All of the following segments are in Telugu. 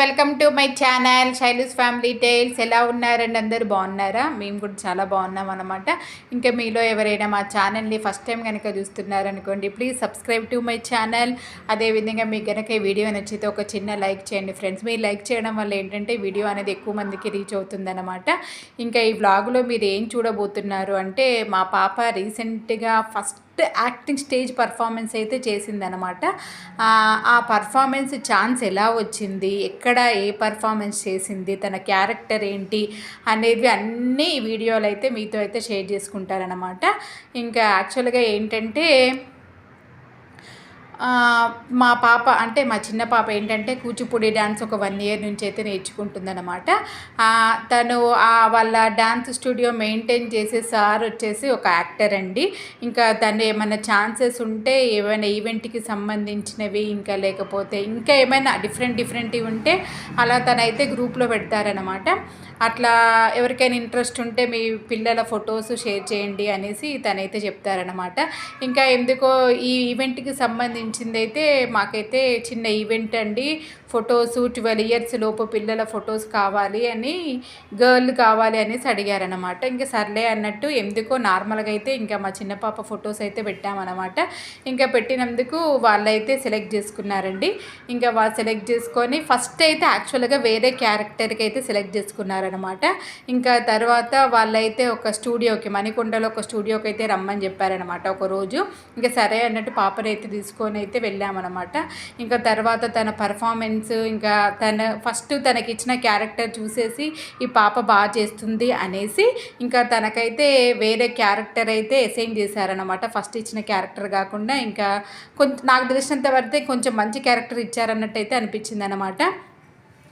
Welcome to my channel Shailu's family tales ఎలా ఉన్నారండి అందరు? బాగున్నారా? మేము కూడా చాలా బాగున్నాం అనమాట ఇంకా మీలో ఎవరైనా మా ఛానల్ని ఫస్ట్ టైం కనుక చూస్తున్నారనుకోండి please subscribe to my channel అదేవిధంగా మీకు కనుక ఈ వీడియో నచ్చితే ఒక చిన్న లైక్ చేయండి. ఫ్రెండ్స్ మీరు లైక్ చేయడం వల్ల ఏంటంటే వీడియో అనేది ఎక్కువ మందికి రీచ్ అవుతుందన్నమాట. ఇంకా ఈ వ్లాగ్లో మీరు ఏం చూడబోతున్నారు అంటే మా పాప రీసెంట్గా ఫస్ట్ యాక్టింగ్ స్టేజ్ పర్ఫార్మెన్స్ అయితే చేసిందనమాట ఆ పర్ఫార్మెన్స్ ఛాన్స్ ఎలా వచ్చింది? ఎక్కడ ఏ పర్ఫార్మెన్స్ చేసింది? తన క్యారెక్టర్ ఏంటి? అనేవి అన్నీ వీడియోలు అయితే మీతో అయితే షేర్ చేసుకుంటారనమాట ఇంకా యాక్చువల్గా ఏంటంటే మా పాప అంటే మా చిన్న పాప ఏంటంటే కూచిపూడి డ్యాన్స్ ఒక వన్ ఇయర్ నుంచి అయితే నేర్చుకుంటుందన్నమాట. తను వాళ్ళ డ్యాన్స్ స్టూడియో మెయింటైన్ చేసే సార్ వచ్చేసి ఒక యాక్టర్ అండి. ఇంకా తను ఏమైనా ఛాన్సెస్ ఉంటే ఏమైనా ఈవెంట్కి సంబంధించినవి ఇంకా లేకపోతే ఇంకా ఏమైనా డిఫరెంట్ డిఫరెంట్వి ఉంటే అలా తనైతే గ్రూప్లో పెడతారనమాట అట్లా ఎవరికైనా ఇంట్రెస్ట్ ఉంటే మీ పిల్లల ఫొటోస్ షేర్ చేయండి అనేసి తనైతే చెప్తారనమాట ఇంకా ఎందుకో ఈ ఈవెంట్కి సంబంధించింది అయితే మాకైతే చిన్న ఈవెంట్ అండి. ఫొటోస్ ట్వెల్వ్ ఇయర్స్ లోపు పిల్లల ఫొటోస్ కావాలి అని గర్ల్ కావాలి అనేసి అడిగారనమాట ఇంకా సర్లే అన్నట్టు ఎందుకో నార్మల్గా అయితే ఇంకా మా చిన్న పాప ఫొటోస్ అయితే పెట్టామన్నమాట. ఇంకా పెట్టినందుకు వాళ్ళైతే సెలెక్ట్ చేసుకున్నారండి. ఇంకా వాళ్ళు సెలెక్ట్ చేసుకొని ఫస్ట్ అయితే యాక్చువల్గా వేరే క్యారెక్టర్కి అయితే సెలెక్ట్ చేసుకున్నారనమాట ఇంకా తర్వాత వాళ్ళైతే ఒక స్టూడియోకి మణికొండలో ఒక స్టూడియోకి అయితే రమ్మని చెప్పారనమాట ఒక రోజు ఇంకా సరే అన్నట్టు పాపనైతే తీసుకొని అయితే వెళ్ళామన్నమాట. ఇంకా తర్వాత తన పర్ఫార్మెన్స్ ఇంకా తన ఫస్ట్ తనకి ఇచ్చిన క్యారెక్టర్ చూసేసి ఈ పాప బాగా చేస్తుంది అనేసి ఇంకా తనకైతే వేరే క్యారెక్టర్ అయితే అసైన్ చేశారనమాట ఫస్ట్ ఇచ్చిన క్యారెక్టర్ కాకుండా ఇంకా కొంచెం నాకు తెలిసినంత వరకు కొంచెం మంచి క్యారెక్టర్ ఇచ్చారన్నట్టు అయితే అనిపించింది అనమాట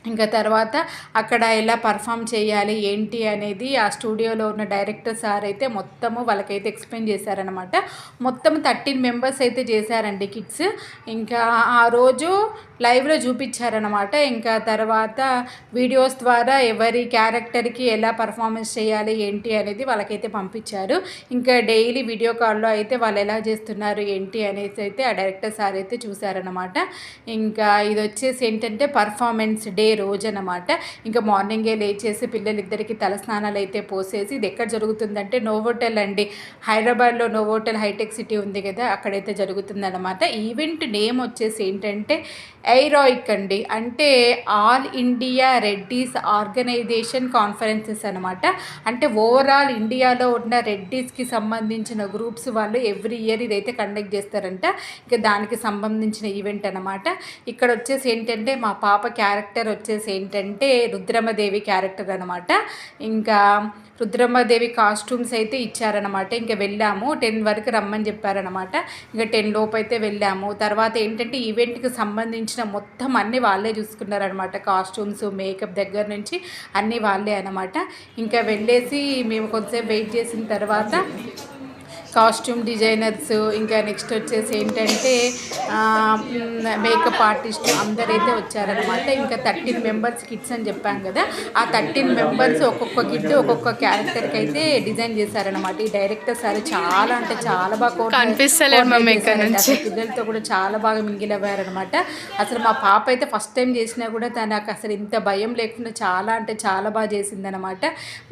ఇంకా తర్వాత అక్కడ ఎలా పర్ఫామ్ చేయాలి ఏంటి అనేది ఆ స్టూడియోలో ఉన్న డైరెక్టర్ సార్ అయితే మొత్తము వాళ్ళకైతే ఎక్స్ప్లెయిన్ చేశారనమాట మొత్తం థర్టీన్ మెంబర్స్ అయితే చేశారండి కిడ్స్ ఇంకా ఆ రోజు లైవ్లో చూపించారనమాట ఇంకా తర్వాత వీడియోస్ ద్వారా ఎవరి క్యారెక్టర్కి ఎలా పర్ఫార్మెన్స్ చేయాలి ఏంటి అనేది వాళ్ళకైతే పంపించారు. ఇంకా డైలీ వీడియో కాల్లో అయితే వాళ్ళు ఎలా చేస్తున్నారు ఏంటి అనేసి అయితే ఆ డైరెక్టర్ సార్ అయితే చూశారనమాట ఇంకా ఇది వచ్చేసి ఏంటంటే పర్ఫార్మెన్స్ డే రోజు అనమాట ఇంకా మార్నింగే లేచేసి పిల్లలిద్దరికి తలస్నానాలు అయితే పోసేసి ఇది ఎక్కడ జరుగుతుందంటే నోవోటెల్ అండి. హైదరాబాద్లో నోవోటెల్ హైటెక్ సిటీ ఉంది కదా అక్కడైతే జరుగుతుందన్నమాట. ఈవెంట్ నేమ్ వచ్చేసి ఏంటంటే ఎయిరాయిక్ అండి. అంటే all India Reddys organisation conferences అనమాట అంటే ఓవరాల్ ఇండియాలో ఉన్న రెడ్డీస్కి సంబంధించిన గ్రూప్స్ వాళ్ళు ఎవ్రీ ఇయర్ ఇదైతే కండక్ట్ చేస్తారంట. ఇక దానికి సంబంధించిన ఈవెంట్ అనమాట ఇక్కడ వచ్చేసి ఏంటంటే మా పాప క్యారెక్టర్ వచ్చేసి ఏంటంటే రుద్రమదేవి క్యారెక్టర్ అనమాట ఇంకా రుద్రమ్మదేవి కాస్ట్యూమ్స్ అయితే ఇచ్చారనమాట ఇంకా వెళ్ళాము. టెన్ వరకు రమ్మని చెప్పారనమాట ఇంకా టెన్ లోపు అయితే వెళ్ళాము. తర్వాత ఏంటంటే ఈవెంట్కి సంబంధించిన మొత్తం అన్నీ వాళ్ళే చూసుకున్నారనమాట కాస్ట్యూమ్స్ మేకప్ దగ్గర నుంచి అన్నీ వాళ్ళే అనమాట ఇంకా వెళ్ళేసి మేము కొంచెం వెయిట్ చేసిన తర్వాత కాస్ట్యూమ్ డిజైనర్స్ ఇంకా నెక్స్ట్ వచ్చేసి ఏంటంటే మేకప్ ఆర్టిస్ట్ అందరైతే వచ్చారనమాట ఇంకా థర్టీన్ మెంబర్స్ కిడ్స్ అని చెప్పాం కదా. ఆ థర్టీన్ మెంబర్స్ ఒక్కొక్క కిడ్ ఒక్కొక్క క్యారెక్టర్కి అయితే డిజైన్ చేశారనమాట ఈ డైరెక్టర్ సార్ చాలా అంటే చాలా బాగా పిల్లలతో కూడా చాలా బాగా మింగిల్ అవ్వారనమాట అసలు మా పాప అయితే ఫస్ట్ టైం చేసినా కూడా తనకు అసలు ఇంత భయం లేకుండా చాలా అంటే చాలా బాగా చేసిందనమాట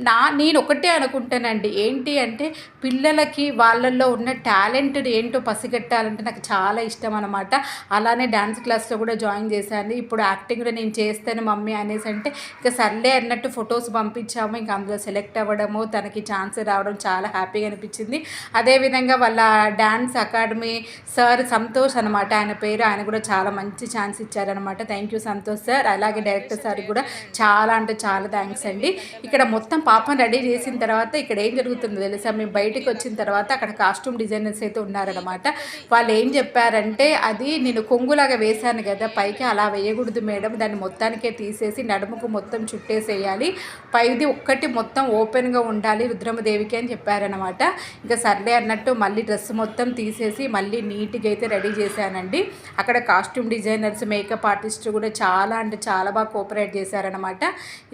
నా నేను ఒకటే అనుకుంటానండి. ఏంటి అంటే పిల్లలకి వాళ్ళల్లో ఉన్న టాలెంట్ ఏంటో పసిగట్టాలంటే నాకు చాలా ఇష్టం అనమాట అలానే డ్యాన్స్ క్లాస్లో కూడా జాయిన్ చేశాను. ఇప్పుడు యాక్టింగ్ కూడా నేను చేస్తాను మమ్మీ అనేసి అంటే ఇంకా సర్లే అన్నట్టు ఫొటోస్ పంపించాము. ఇంకా అందులో సెలెక్ట్ అవ్వడము తనకి ఛాన్స్ రావడం చాలా హ్యాపీగా అనిపించింది. అదేవిధంగా వాళ్ళ డ్యాన్స్ అకాడమీ సార్ సంతోష్ అనమాట ఆయన పేరు ఆయన కూడా చాలా మంచి ఛాన్స్ ఇచ్చారనమాట థ్యాంక్ యూ సంతోష్ సార్. అలాగే డైరెక్టర్ సార్ కూడా చాలా అంటే చాలా థ్యాంక్స్ అండి. ఇక్కడ మొత్తం పాపను రెడీ చేసిన తర్వాత ఇక్కడ ఏం జరుగుతుందో తెలుసా? మేము బయటకు వచ్చిన తర్వాత అక్కడ కాస్ట్యూమ్ డిజైనర్స్ అయితే ఉన్నారనమాట వాళ్ళు ఏం చెప్పారంటే అది నేను కొంగులాగా వేశాను కదా పైకి అలా వేయకూడదు మేడం దాన్ని మొత్తానికే తీసేసి నడుముకు మొత్తం చుట్టేసేయాలి. పైది ఒక్కటి మొత్తం ఓపెన్గా ఉండాలి రుద్రమదేవికి అని చెప్పారనమాట ఇంకా సర్లే అన్నట్టు మళ్ళీ డ్రెస్ మొత్తం తీసేసి మళ్ళీ నీట్గా అయితే రెడీ చేశానండి. అక్కడ కాస్ట్యూమ్ డిజైనర్స్ మేకప్ ఆర్టిస్ట్ కూడా చాలా అంటే చాలా బాగా కోఆపరేట్ చేశారనమాట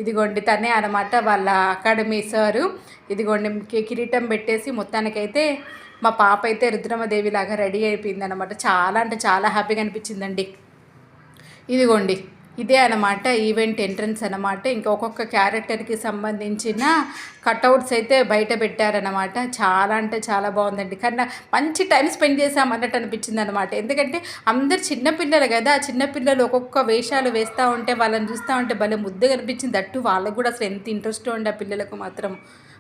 ఇదిగోండి తనే అనమాట వాళ్ళ అకాడమీ సారు. ఇదిగోండి కిరీటం పెట్టేసి మొత్తానికైతే మా పాప అయితే రుద్రమదేవి లాగా రెడీ అయిపోయింది అనమాట చాలా అంటే చాలా హ్యాపీగా అనిపించిందండి. ఇదిగోండి ఇదే అనమాట ఈవెంట్ ఎంట్రన్స్ అనమాట ఇంకా ఒక్కొక్క క్యారెక్టర్కి సంబంధించిన కట్అవుట్స్ అయితే బయట పెట్టారనమాట చాలా అంటే చాలా బాగుందండి. కానీ మంచి టైం స్పెండ్ చేసాం అన్నట్టు అనిపించింది అనమాట ఎందుకంటే అందరు చిన్నపిల్లలు కదా ఆ చిన్నపిల్లలు ఒక్కొక్క వేషాలు వేస్తూ ఉంటే వాళ్ళని చూస్తూ ఉంటే భలే ముద్దుగా అనిపించింది. అట్టు వాళ్ళకు కూడా అసలు ఎంత ఇంట్రెస్ట్ ఉండే ఆ పిల్లలకు మాత్రం.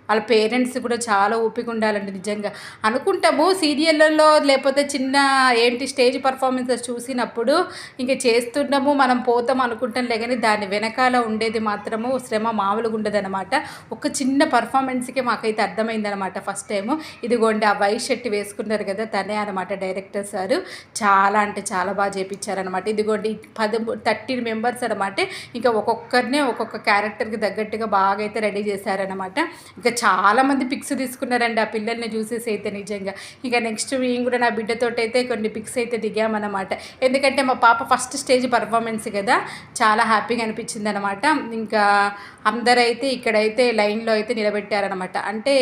వాళ్ళ పేరెంట్స్ కూడా చాలా ఓపిక ఉండాలండి నిజంగా. అనుకుంటాము సీరియళ్ళల్లో లేకపోతే చిన్న ఏంటి స్టేజ్ పర్ఫార్మెన్సెస్ చూసినప్పుడు ఇంకా చేస్తున్నాము మనం పోతాం అనుకుంటాం కానీ దాని వెనకాల ఉండేది మాత్రము శ్రమ మామూలుగా ఉండదన్నమాట. ఒక చిన్న పర్ఫార్మెన్స్కి మాకైతే అర్థమైందనమాట ఫస్ట్ టైము. ఇదిగోండి ఆ వైట్ షర్ట్ వేసుకున్నారు కదా తనే అనమాట డైరెక్టర్ సారు. చాలా అంటే చాలా బాగా చేపించారనమాట ఇదిగోండి పది థర్టీన్ మెంబర్స్ అనమాట ఇంకా ఒక్కొక్కరినే ఒక్కొక్క క్యారెక్టర్కి తగ్గట్టుగా బాగా అయితే రెడీ చేశారనమాట ఇంకా చాలామంది పిక్స్ తీసుకున్నారండి. ఆ పిల్లల్ని చూసేసి అయితే నిజంగా. ఇంకా నెక్స్ట్ మేము కూడా నా బిడ్డతో అయితే కొన్ని పిక్స్ అయితే దిగామన్నమాట. ఎందుకంటే మా పాప ఫస్ట్ స్టేజ్ పర్ఫార్మెన్స్ కదా. చాలా హ్యాపీగా అనిపించింది అనమాట ఇంకా అందరైతే ఇక్కడైతే లైన్లో అయితే నిలబెట్టారనమాట అంటే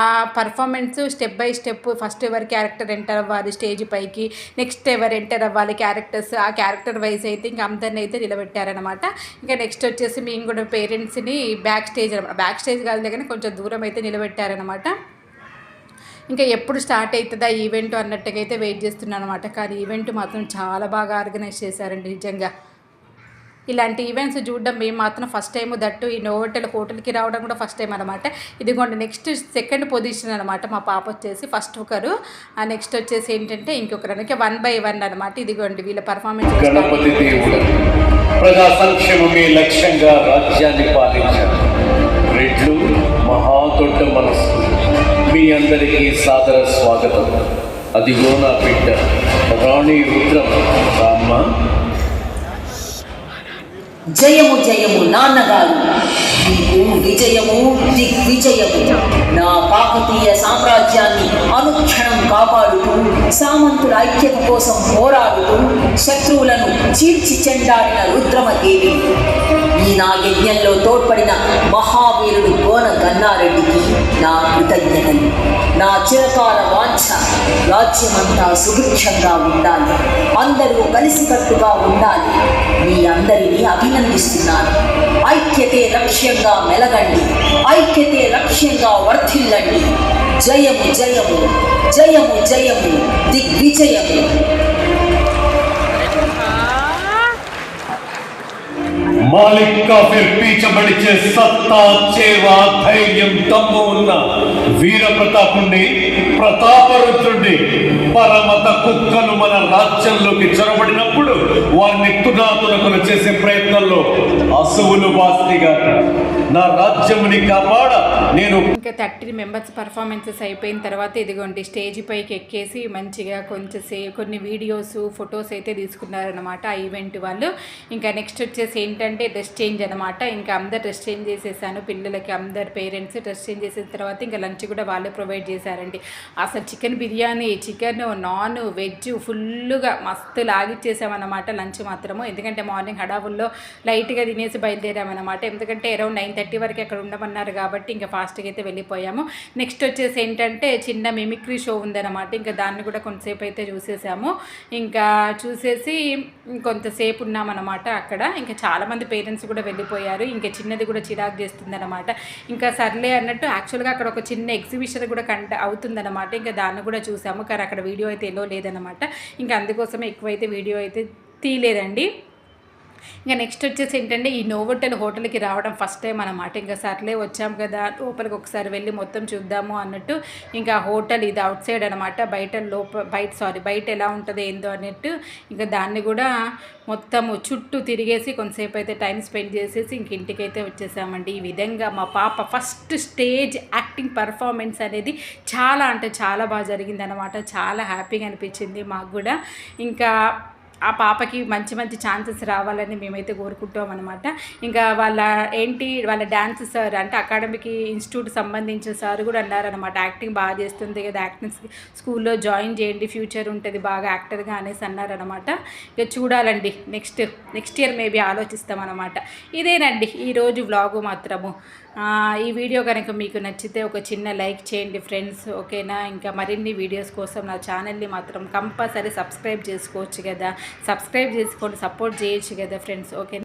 ఆ performance step by step first ఎవరి క్యారెక్టర్ ఎంటర్ అవ్వాలి స్టేజ్ పైకి నెక్స్ట్ ఎవరు ఎంటర్ అవ్వాలి క్యారెక్టర్స్ ఆ క్యారెక్టర్ వైజ్ అయితే ఇంకా అందరిని అయితే నిలబెట్టారనమాట ఇంకా నెక్స్ట్ వచ్చేసి మేము కూడా పేరెంట్స్ని బ్యాక్ స్టేజ్ అనమాట. బ్యాక్ స్టేజ్ కాదు కానీ కొంచెం దూరం అయితే నిలబెట్టారనమాట ఇంకా ఎప్పుడు స్టార్ట్ అవుతుందా ఈవెంట్ అన్నట్టుగా అయితే వెయిట్ చేస్తున్నాను అనమాట కానీ ఈవెంట్ మాత్రం చాలా బాగా ఆర్గనైజ్ చేశారండి నిజంగా. ఇలాంటి ఈవెంట్స్ చూడడం మేము మాత్రం ఫస్ట్ టైం దట్టు ఈ నోవెటల్ హోటల్కి రావడం కూడా ఫస్ట్ టైం అనమాట ఇదిగోండి నెక్స్ట్ సెకండ్ పొజిషన్ అనమాట మా పాప వచ్చేసి ఫస్ట్ ఒకరు. ఆ నెక్స్ట్ వచ్చేసి ఏంటంటే ఇంకొకరు అనకే వన్ బై వన్ అనమాట ఇదిగోండి వీళ్ళ పర్ఫార్మెన్స్ ప్రజా సంక్షేమమే లక్ష్యంగా రాజ్యాన్ని పాలించారు. అందరికీ సాదర స్వాగతం. అదిగో నా బిడ్డ రాణి రుద్రం. రామ్మ. జయము జయము నాన్నగారు. నీకు విజయము దిగ్విజయము. నా కాకతీయ సామ్రాజ్యాన్ని అనుక్షణం కాపాడుతూ సామంతుల ఐక్యత కోసం పోరాడుతూ శత్రువులను చీల్చి చెండాడిన రుద్రమదేవి. ఈ నా యజ్ఞంలో తోడ్పడిన మహావీరుడు కోన గన్నారెడ్డికి నా కృతజ్ఞతలు. నా చిరకాల వాంఛ రాజ్యమంతా సుభిక్షంగా ఉండాలి. అందరూ కలిసికట్టుగా ఉండాలి. మీ అందరినీ అభినందిస్తున్నాను. ఐక్యతే లక్ష్యంగా మెలగండి. ఐక్యతే లక్ష్యంగా వర్ధిల్లండి. జయము జయము జయము జయము దిగ్విజయము. మాలిక్ కాఫీర్ పీచబడిచే సత్తా చేవ ధైర్యం దమ్ము ఉన్న వీర ప్రతాపుణ్ణి ప్రతాపరుద్రుణ్ణి పరమత కుక్కలు మన రాజ్యంలోకి చొరబడినప్పుడు వారిని తునాతునకులు చేసే ప్రయత్నంలో అసువులు బాస్తిగా నా రాజ్యముని కాపాడ నేను ఇంకా థర్టీ మెంబర్స్ పర్ఫార్మెన్సెస్ అయిపోయిన తర్వాత ఇదిగోండి స్టేజ్ పైకి ఎక్కేసి మంచిగా కొంచెం సే కొన్ని వీడియోస్ ఫొటోస్ అయితే తీసుకున్నారనమాట ఆ ఈవెంట్ వాళ్ళు. ఇంకా నెక్స్ట్ వచ్చేసి ఏంటంటే డ్రెస్ చేంజ్ అనమాట ఇంకా అందరు డ్రెస్ చేంజ్ చేసేసాను. పిల్లలకి అందరు పేరెంట్స్ డ్రెస్ చేంజ్ చేసిన తర్వాత ఇంకా లంచ్ కూడా వాళ్ళే ప్రొవైడ్ చేశారండి. అసలు chicken biryani chicken non veg ఫుల్గా మస్తు లాగిచ్చేసామన్నమాట లంచ్ మాత్రము. ఎందుకంటే మార్నింగ్ హడావుల్లో లైట్గా తినేసి బయలుదేరామన్నమాట. ఎందుకంటే అరౌండ్ నైన్ థర్టీ వరకు అక్కడ ఉండమన్నారు కాబట్టి ఇంకా ఫాస్ట్గా అయితే వెళ్ళిపోయాము. నెక్స్ట్ వచ్చేసి ఏంటంటే చిన్న మిమిక్రీ షో ఉందన్నమాట. ఇంకా దాన్ని కూడా కొంతసేపు అయితే చూసేసాము. ఇంకా చూసేసి కొంతసేపు ఉన్నామన్నమాట అక్కడ. ఇంకా చాలామంది పేరెంట్స్ కూడా వెళ్ళిపోయారు. ఇంకా చిన్నది కూడా చిరాకు చేస్తుందన్నమాట. ఇంకా సర్లే అన్నట్టు యాక్చువల్గా అక్కడ ఒక చిన్న ఎగ్జిబిషన్ కూడా కంట అవుతుందన్నమాట. ఇంకా దాన్ని కూడా చూసాము. కానీ అక్కడ వీడియో అయితే ఎల్లో లేదన్నమాట. ఇంకా అందుకోసమే ఎక్కువైతే వీడియో అయితే తీయలేదండి. ఇంకా నెక్స్ట్ వచ్చేసి ఏంటంటే ఈ నోవోటెల్ హోటల్కి రావడం ఫస్ట్ టైం అనమాట ఇంకా సర్లే వచ్చాం కదా లోపలికి ఒకసారి వెళ్ళి మొత్తం చూద్దాము అన్నట్టు ఇంకా హోటల్ ఇది అవుట్ సైడ్ అనమాట బయట లోప బయట సారీ బయట ఎలా ఉంటుందో ఏందో అన్నట్టు ఇంకా దాన్ని కూడా మొత్తము చుట్టూ తిరిగేసి కొంతసేపు అయితే టైం స్పెండ్ చేసేసి ఇంక ఇంటికైతే వచ్చేసామండి. ఈ విధంగా మా పాప ఫస్ట్ స్టేజ్ యాక్టింగ్ పర్ఫార్మెన్స్ అనేది చాలా అంటే చాలా బాగా జరిగింది అనమాట చాలా హ్యాపీగా అనిపించింది మాకు కూడా. ఇంకా ఆ పాపకి మంచి మంచి ఛాన్సెస్ రావాలని మేమైతే కోరుకుంటాం అనమాట ఇంకా వాళ్ళ ఏంటి వాళ్ళ డ్యాన్స్ సార్ అంటే అకాడమీకి ఇన్స్టిట్యూట్ సంబంధించిన సార్ కూడా అన్నారనమాట యాక్టింగ్ బాగా చేస్తుంది కదా యాక్టింగ్ స్కూల్లో జాయిన్ చేయండి ఫ్యూచర్ ఉంటుంది బాగా యాక్టర్గా అనేసి అన్నారనమాట ఇక చూడాలండి నెక్స్ట్ నెక్స్ట్ ఇయర్ మేబీ ఆలోచిస్తామన్నమాట ఇదేనండి ఈరోజు వ్లాగు మాత్రము. ఈ వీడియో కనుక మీకు నచ్చితే ఒక చిన్న లైక్ చేయండి ఫ్రెండ్స్ ఓకేనా? ఇంకా మరిన్ని వీడియోస్ కోసం నా ఛానల్ని మాత్రం కంపల్సరీ సబ్స్క్రైబ్ చేసుకోవచ్చు కదా? సబ్స్క్రైబ్ చేసుకోండి సపోర్ట్ చేయొచ్చు కదా ఫ్రెండ్స్ ఓకే